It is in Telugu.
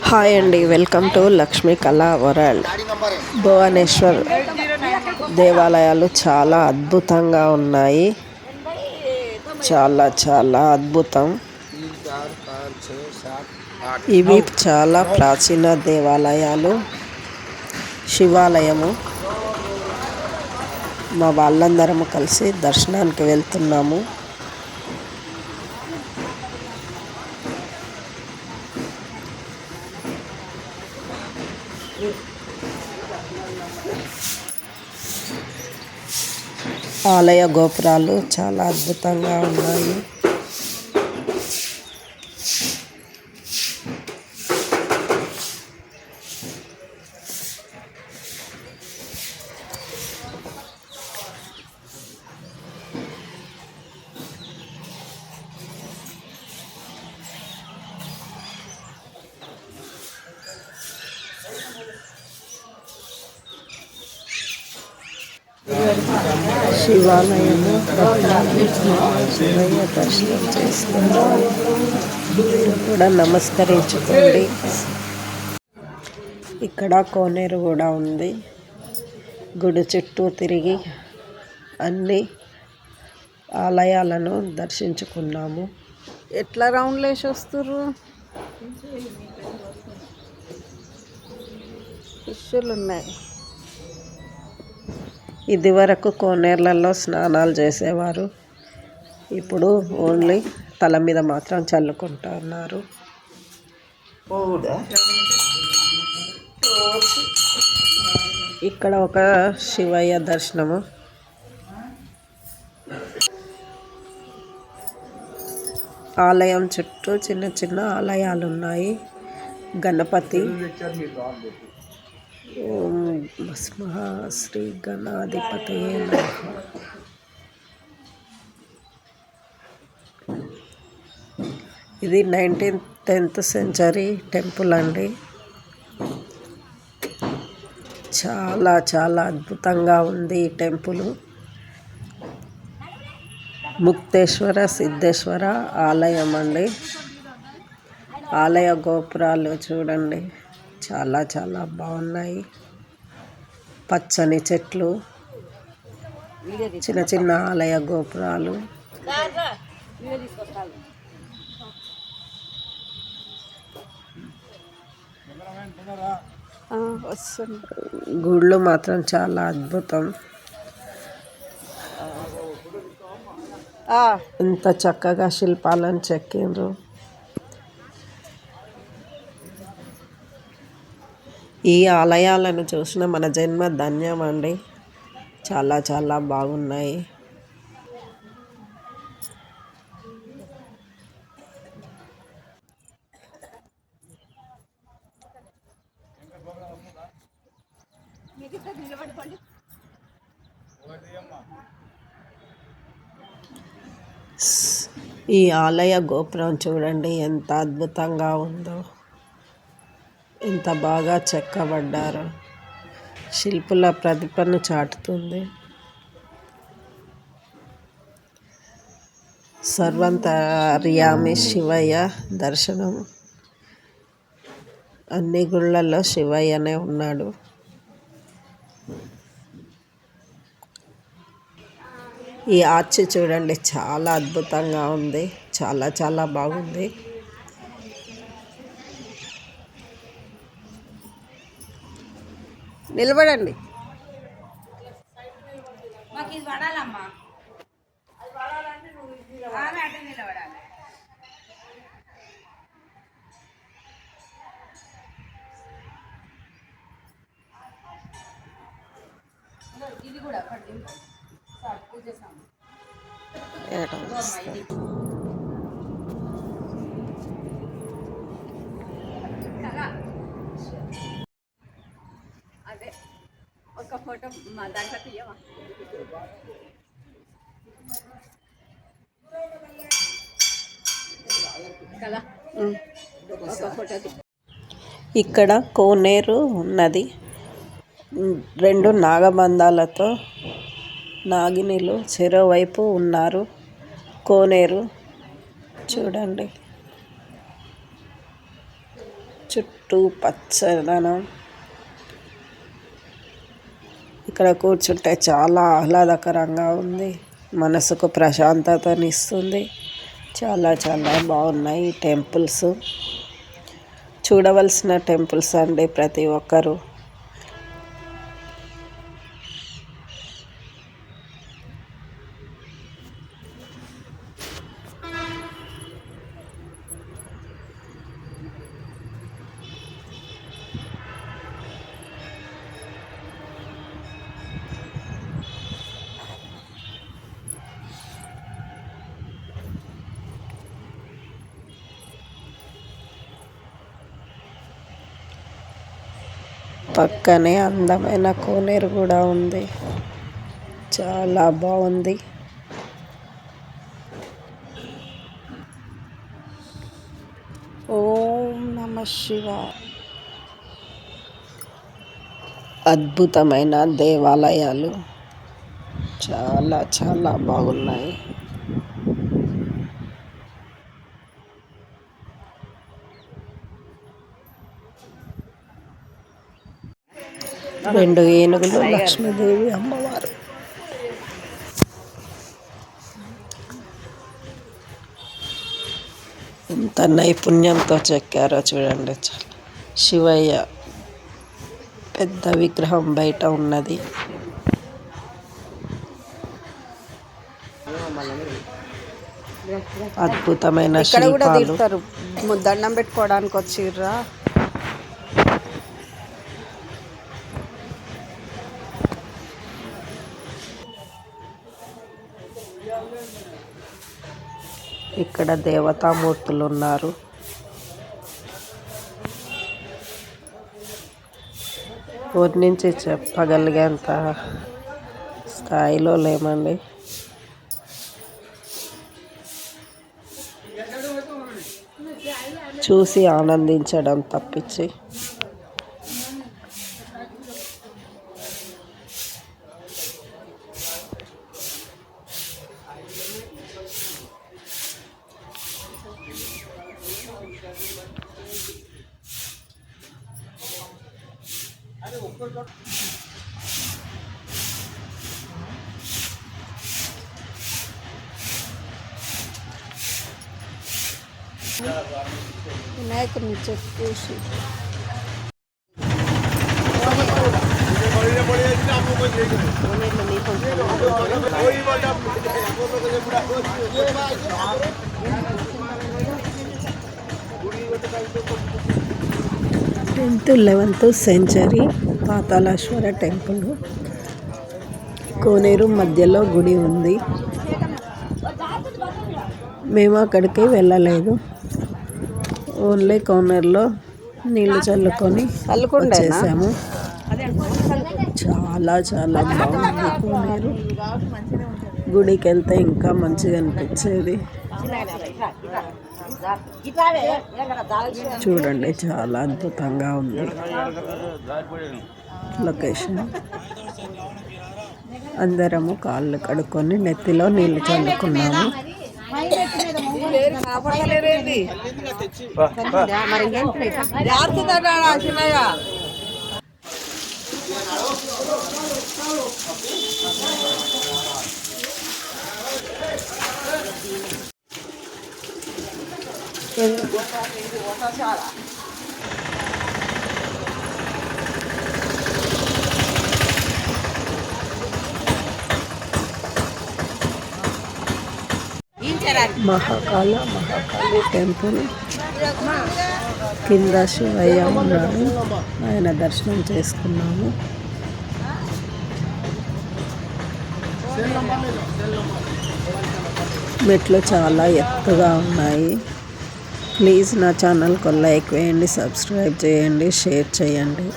హాయ్ అండి వెల్కమ్ టు లక్ష్మీ కళా వరల్డ్. భువనేశ్వర్ దేవాలయాలు చాలా అద్భుతంగా ఉన్నాయి. చాలా చాలా అద్భుతం. ఇవి చాలా ప్రాచీన దేవాలయాలు. శివాలయము. మా వాళ్ళందరము కలిసి దర్శనానికి వెళ్తున్నాము. ఆలయ గోపురాలు చాలా అద్భుతంగా ఉన్నాయి. శివాలయము శివయ్య దర్శనం చేసుకున్నాము మీరు కూడా నమస్కరించుకోండి. ఇక్కడ కోనేరు కూడా ఉంది. గుడి చుట్టూ తిరిగి అన్ని ఆలయాలను దర్శించుకున్నాము. ఎట్లా రౌండ్లు వేసి వస్తుర్రు? ఫిష్లు ఉన్నాయి. ఇదివరకు కోనేర్లలో స్నానాలు చేసేవారు. ఇప్పుడు ఓన్లీ తల మీద మాత్రం చల్లుకుంటున్నారు ఇక్కడ ఒక శివయ్య దర్శనము. ఆలయం చుట్టూ చిన్న చిన్న ఆలయాలు ఉన్నాయి గణపతి. ఓం భస్మ శ్రీ గణాధిపతయే నమః. ఇది నైన్టీన్ టెన్త్ సెంచరీ టెంపుల్ అండి. చాలా చాలా అద్భుతంగా ఉంది ఈ టెంపుల్. ముక్తేశ్వర సిద్ధేశ్వర ఆలయం అండి. ఆలయ గోపురాలు చూడండి. చాలా చాలా బాగున్నాయి. పచ్చని చెట్లు చిన్న చిన్న ఆలయ గోపురాలు. గుళ్ళు మాత్రం చాలా అద్భుతం. ఇంత చక్కగా శిల్పాలను చెక్కిండ్రు. ఈ ఆలయాలను చూసిన మన జన్మ ధన్యం అండి. చాలా చాలా బాగున్నాయి. ఈ ఆలయ గోపురం చూడండి ఎంత అద్భుతంగా ఉందో. ఎంత బాగా చెక్కబడ్డారో. శిల్పుల ప్రతిభను చాటుతుంది. సర్వంతర్యామి శివయ్య దర్శనం. అన్ని గుళ్ళల్లో శివయ్యనే ఉన్నాడు. ఈ ఆర్చ్ చూడండి చాలా అద్భుతంగా ఉంది. చాలా చాలా బాగుంది. నిలబడండి. మాకు ఇది కూడా పూజ సామాన్. ఏటో ఫోటో మా దాంట్లో తీయమా కదా? ఫోటో ఇక్కడ కోనేరు ఉన్నది రెండు నాగబంధాలతో నాగినిలు చెరోవైపు ఉన్నారు. కోనేరు చూడండి. చుట్టూ పచ్చదనం. ఇక్కడ కూర్చుంటే చాలా ఆహ్లాదకరంగా ఉంది. మనసుకు ప్రశాంతతనిస్తుంది చాలా చాలా బాగున్నాయి ఈ టెంపుల్స్. చూడవలసిన టెంపుల్స్ అండి ప్రతి ఒక్కరూ. పక్కనే అందమైన కోనేరు కూడా ఉంది. చాలా బాగుంది. ఓం నమ శివ. అద్భుతమైన దేవాలయాలు. చాలా చాలా బాగున్నాయి. రెండు ఏనుగులు లక్ష్మీదేవి అమ్మవారు. ఎంత నైపుణ్యంతో చెక్కారో చూడండి చాలా. శివయ్య పెద్ద విగ్రహం బయట ఉన్నది. అద్భుతమైన దండం పెట్టుకోవడానికి వచ్చిర్రా. ఇక్కడ దేవతామూర్తులు ఉన్నారు వర్ణించి చెప్పగలిగేంత స్థాయిలో లేమండి. చూసి ఆనందించడం తప్పించి వినాయకుడిని చెక్కేసి tenth eleventh century Pataleshwara temple. కోనేరు మధ్యలో గుడి ఉంది. మేము అక్కడికి వెళ్ళలేదు. ఓన్లీ కోనేరులో నీళ్ళు చల్లుకొని? వచ్చేసాము. చాలా చాలా బాగుంది కోనేరు. గుడికి వెళ్తే ఇంకా మంచిగా అనిపించేది. చూడండి చాలా అద్భుతంగా ఉంది. లొకేషన్. అందరము కాళ్ళు కడుక్కొని నెత్తిలో నీళ్ళు చల్లుకున్నాము. మహాకాళ. మహాకాళి టెంపుల్. కింద శివయ్య ఉన్నాడు. ఆయన దర్శనం చేసుకున్నాము. మెట్లు చాలా ఎత్తుగా ఉన్నాయి. ప్లీజ్ నా ఛానల్కి లైక్ వేయండి సబ్స్క్రైబ్ చేయండి షేర్ చేయండి.